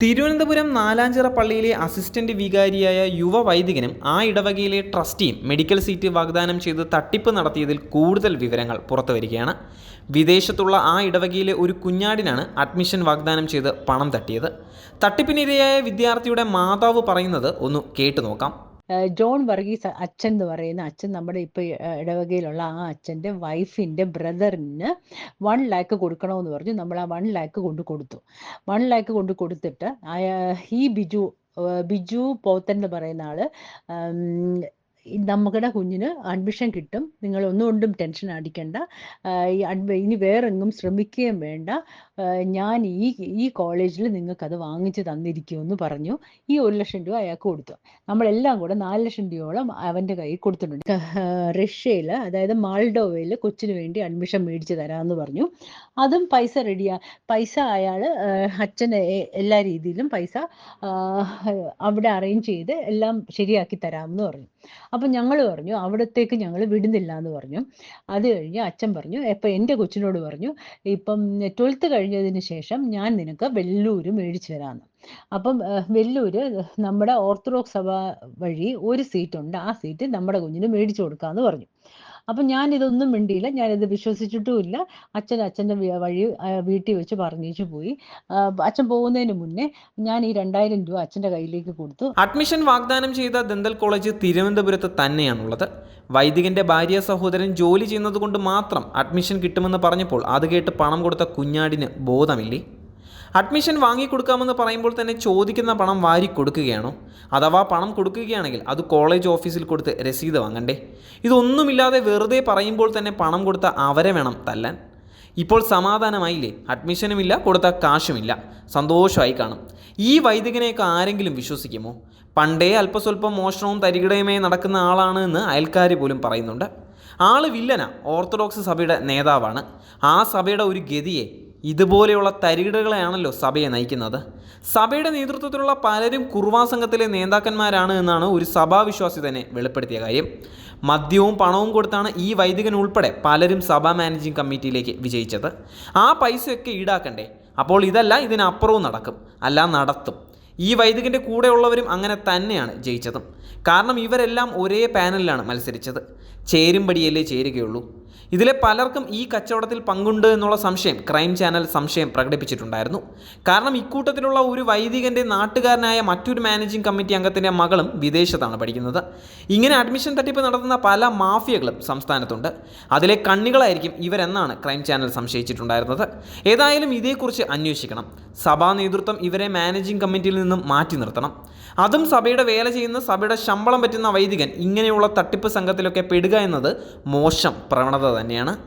തിരുവനന്തപുരം നാലാഞ്ചിറ പള്ളിയിലെ അസിസ്റ്റന്റ് വികാരിയായ യുവ വൈദികനും ആ ഇടവകയിലെ ട്രസ്റ്റിയും മെഡിക്കൽ സീറ്റ് വാഗ്ദാനം ചെയ്ത് തട്ടിപ്പ് നടത്തിയതിൽ കൂടുതൽ വിവരങ്ങൾ പുറത്തുവരികയാണ്. വിദേശത്തുള്ള ആ ഇടവകയിലെ ഒരു കുഞ്ഞാടിനാണ് അഡ്മിഷൻ വാഗ്ദാനം ചെയ്ത് പണം തട്ടിയത്. തട്ടിപ്പിനിരയായ വിദ്യാർത്ഥിയുടെ മാതാവ് പറയുന്നത് ഒന്ന് കേട്ടു നോക്കാം ജോൺ വർഗീസ് അച്ഛൻ എന്ന് പറയുന്ന അച്ഛൻ നമ്മുടെ ഇപ്പൊ ഇടവകയിലുള്ള ആ അച്ഛന്റെ വൈഫിന്റെ ബ്രദറിന് വൺ ലാക്ക് കൊടുക്കണമെന്ന് പറഞ്ഞു. നമ്മൾ ആ വൺ ലാക്ക് കൊണ്ട് കൊടുത്തു. വൺ ലാക്ക് കൊണ്ട് കൊടുത്തിട്ട് ഈ ബിജു ബിജു പോത്തൻ എന്ന് പറയുന്ന ആൾ നമ്മുടെ കുഞ്ഞിന് അഡ്മിഷൻ കിട്ടും. നിങ്ങൾ ഒന്നുകൊണ്ടും ടെൻഷൻ അടിക്കണ്ട. ഇനി വേറെങ്ങും ശ്രമിക്കുകയും വേണ്ട. ഞാൻ ഈ ഈ കോളേജിൽ നിങ്ങൾക്ക് നിങ്ങൾക്കത് വാങ്ങിച്ചു തന്നിരിക്കുമെന്ന് പറഞ്ഞു. ഈ ഒരു ലക്ഷം രൂപ അയാൾക്ക് കൊടുത്തു. നമ്മളെല്ലാം കൂടെ നാല് ലക്ഷം രൂപയോളം അവന്റെ കയ്യിൽ കൊടുത്തിട്ടുണ്ട്. റഷ്യയിൽ അതായത് മാൾഡോവയിൽ കൊച്ചിന് വേണ്ടി അഡ്മിഷൻ മേടിച്ച് തരാമെന്ന് പറഞ്ഞു. അതും പൈസ റെഡിയാ പൈസ അയാൾ അച്ഛന് എല്ലാ രീതിയിലും പൈസ അവിടെ അറേഞ്ച് ചെയ്ത് എല്ലാം ശരിയാക്കി തരാമെന്ന് പറഞ്ഞു. അപ്പം ഞങ്ങൾ പറഞ്ഞു അവിടത്തേക്ക് ഞങ്ങൾ വിടുന്നില്ല എന്ന് പറഞ്ഞു. അത് കഴിഞ്ഞ് അച്ഛൻ പറഞ്ഞു ഇപ്പം എന്റെ കൊച്ചിനോട് പറഞ്ഞു ഇപ്പം ട്വൽത്ത് കഴിഞ്ഞതിന് ശേഷം ഞാൻ നിനക്ക് വെല്ലൂര് മേടിച്ചു തരാമെന്ന് അപ്പം വെല്ലൂര് നമ്മുടെ ഓർത്തഡോക്സ് സഭ വഴി ഒരു സീറ്റുണ്ട് ആ സീറ്റ് നമ്മുടെ കുഞ്ഞിന് മേടിച്ചു കൊടുക്കാമെന്ന് പറഞ്ഞു. അപ്പം ഞാൻ ഇതൊന്നും മിണ്ടിയില്ല ഞാനിത് വിശ്വസിച്ചിട്ടുമില്ല. അച്ഛൻ അച്ഛന്റെ വഴി വീട്ടിൽ വെച്ച് പറഞ്ഞേച്ചു പോയി. അച്ഛൻ പോകുന്നതിന് മുന്നേ ഞാൻ ഈ രണ്ടായിരം രൂപ അച്ഛന്റെ കയ്യിലേക്ക് കൊടുത്തു. അഡ്മിഷൻ വാഗ്ദാനം ചെയ്ത ദന്തൽ കോളേജ് തിരുവനന്തപുരത്ത് തന്നെയാണുള്ളത്. വൈദികന്റെ ഭാര്യ സഹോദരൻ ജോലി ചെയ്യുന്നത് കൊണ്ട് മാത്രം അഡ്മിഷൻ കിട്ടുമെന്ന് പറഞ്ഞപ്പോൾ അത് കേട്ട് പണം കൊടുത്ത കുഞ്ഞാടിന് ബോധമില്ലേ? അഡ്മിഷൻ വാങ്ങിക്കൊടുക്കാമെന്ന് പറയുമ്പോൾ തന്നെ ചോദിക്കുന്ന പണം വാരി കൊടുക്കുകയാണോ? അഥവാ പണം കൊടുക്കുകയാണെങ്കിൽ അത് കോളേജ് ഓഫീസിൽ കൊടുത്ത് രസീത് വാങ്ങണ്ടേ? ഇതൊന്നുമില്ലാതെ വെറുതെ പറയുമ്പോൾ തന്നെ പണം കൊടുത്ത അവരെ വേണം തല്ലാൻ. ഇപ്പോൾ സമാധാനമായില്ലേ? അഡ്മിഷനുമില്ല കൊടുത്ത കാശുമില്ല. സന്തോഷമായി കാണും. ഈ വൈദികനെയൊക്കെ ആരെങ്കിലും വിശ്വസിക്കുമോ? പണ്ടേ അല്പസ്വല്പം മോഷണവും തരികിടയുമായി നടക്കുന്ന ആളാണ് എന്ന് അയൽക്കാർ പോലും പറയുന്നുണ്ട്. ആൾ വില്ലന ഓർത്തഡോക്സ് സഭയുടെ നേതാവാണ്. ആ സഭയുടെ ഒരു ഗതിയെ ഇതുപോലെയുള്ള തരികിടകളെയാണല്ലോ സഭയെ നയിക്കുന്നത്. സഭയുടെ നേതൃത്വത്തിലുള്ള പലരും കുർവാ സംഘത്തിലെ നേതാക്കന്മാരാണ് എന്നാണ് ഒരു സഭാവിശ്വാസി തന്നെ വെളിപ്പെടുത്തിയ കാര്യം. മദ്യവും പണവും കൊടുത്താണ് ഈ വൈദികൻ ഉൾപ്പെടെ പലരും സഭാ മാനേജിംഗ് കമ്മിറ്റിയിലേക്ക് വിജയിച്ചത്. ആ പൈസയൊക്കെ ഈടാക്കണ്ടേ? അപ്പോൾ ഇതല്ല ഇതിനപ്പുറവും നടക്കും. അല്ല നടത്തും. ഈ വൈദികന്റെ കൂടെയുള്ളവരും അങ്ങനെ തന്നെയാണ് ജയിച്ചതും. കാരണം ഇവരെല്ലാം ഒരേ പാനലിലാണ് മത്സരിച്ചത്. ചേരുംപടിയല്ലേ ചേരുകയുള്ളൂ. ഇതിലെ പലർക്കും ഈ കച്ചവടത്തിൽ പങ്കുണ്ട് എന്നുള്ള സംശയം ക്രൈം ചാനൽ സംശയം പ്രകടിപ്പിച്ചിട്ടുണ്ടായിരുന്നു. കാരണം ഇക്കൂട്ടത്തിലുള്ള ഒരു വൈദികന്റെ നാട്ടുകാരനായ മറ്റൊരു മാനേജിംഗ് കമ്മിറ്റി അംഗത്തിന്റെ മകളും വിദേശത്താണ് പഠിക്കുന്നത്. ഇങ്ങനെ അഡ്മിഷൻ തട്ടിപ്പ് നടത്തുന്ന പല മാഫിയകളും സംസ്ഥാനത്തുണ്ട്. അതിലെ കണ്ണികളായിരിക്കും ഇവരെന്നാണ് ക്രൈം ചാനൽ സംശയിച്ചിട്ടുണ്ടായിരുന്നത്. ഏതായാലും ഇതേക്കുറിച്ച് അന്വേഷിക്കണം. സഭാ നേതൃത്വം ഇവരെ മാനേജിംഗ് കമ്മിറ്റിയിൽ നിന്നും മാറ്റി നിർത്തണം. അതും സഭയുടെ വേല ചെയ്യുന്ന സഭയുടെ ശമ്പളം പറ്റുന്ന വൈദികൻ ഇങ്ങനെയുള്ള തട്ടിപ്പ് സംഘത്തിലൊക്കെ പെടുക എന്നത് മോശം പ്രവണത തന്നെയാണ്.